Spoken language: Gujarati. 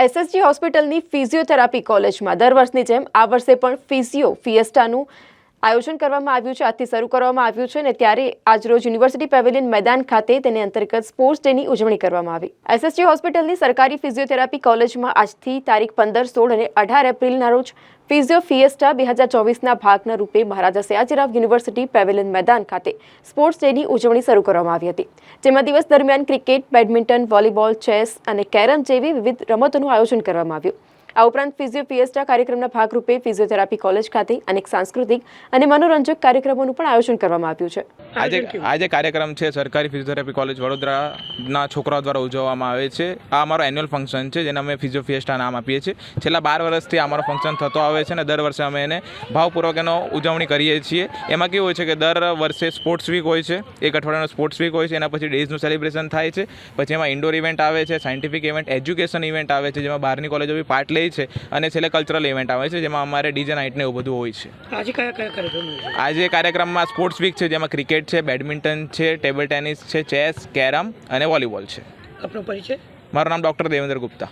એસએસજી હોસ્પિટલની ફિઝિયોથેરાપી કોલેજમાં દર વર્ષની જેમ આ વર્ષે પણ ફિઝિયો ફિએસ્ટાનું આયોજન કરવામાં આવ્યું છે, આજથી શરૂ કરવામાં આવ્યું છે અને ત્યારે આજરોજ યુનિવર્સિટી પેવેલિયન મેદાન ખાતે તેને અંતર્ગત સ્પોર્ટ્સ ડેની ઉજવણી કરવામાં આવી. એસએસજી હોસ્પિટલની સરકારી ફિઝિયોથેરાપી કોલેજમાં આજથી તારીખ પંદર, સોળ અને અઢાર એપ્રિલના રોજ ફિઝિયો ફિએસ્ટા બે હજાર ચોવીસના ભાગના રૂપે મહારાજા સયાજીરાવ યુનિવર્સિટી પેવેલિયન મેદાન ખાતે સ્પોર્ટ્સ ડેની ઉજવણી શરૂ કરવામાં આવી હતી. જેમાં દિવસ દરમિયાન ક્રિકેટ, બેડમિન્ટન, વોલીબોલ, ચેસ અને કેરમ જેવી વિવિધ રમતોનું આયોજન કરવામાં આવ્યું. આ ઉપરાંત ફિઝિયો ફિએસ્ટા કાર્યક્રમના ભાગરૂપે ફિઝિયોથેરાપી કોલેજ ખાતે અનેક સાંસ્કૃતિક અને મનોરંજક કાર્યક્રમોનું પણ આયોજન કરવામાં આવ્યું છે. આજે આજે કાર્યક્રમ છે સરકારી ફિઝિયોથેરાપી કોલેજ વડોદરાના છોકરાઓ દ્વારા ઉજવવામાં આવે છે. આ અમારો એન્યુઅલ ફંક્શન છે જેને અમે ફિઝિયો ફિએસ્ટા નામ આપીએ છીએ. છેલ્લા બાર વર્ષથી અમારો ફંક્શન થતો આવે છે અને દર વર્ષે અમે એને ભાવપૂર્વક એનો ઉજવણી કરીએ છીએ. એમાં કેવું હોય છે કે દર વર્ષે સ્પોર્ટ્સ વીક હોય છે એક અઠવાડિયાનો સ્પોર્ટ્સ વીક હોય છે એના પછી ડેઝનું સેલિબ્રેશન થાય છે. પછી એમાં ઇન્ડોર ઇવેન્ટ આવે છે સાયન્ટિફિક ઇવેન્ટ એજ્યુકેશન ઇવેન્ટ આવે છે જેમાં બહારની કોલેજો બી પાર્ટ લે છે અને છેલ્લે કલ્ચરલ ઇવેન્ટ આવે છે જેમાં અમારે ડીજે નાઇટ ને એવું બધું હોય છે. આજે કયા કયા કાર્યક્રમ આજે કાર્યક્રમમાં સ્પોર્ટ્સ વીક છે જેમાં ક્રિકેટ છે બેડમિન્ટન છે ટેબલ ટેનિસ છે ચેસ કેરમ અને વોલીબોલ છે. આપનો પરિચય? મારું નામ ડૉક્ટર દેવેન્દ્ર ગુપ્તા.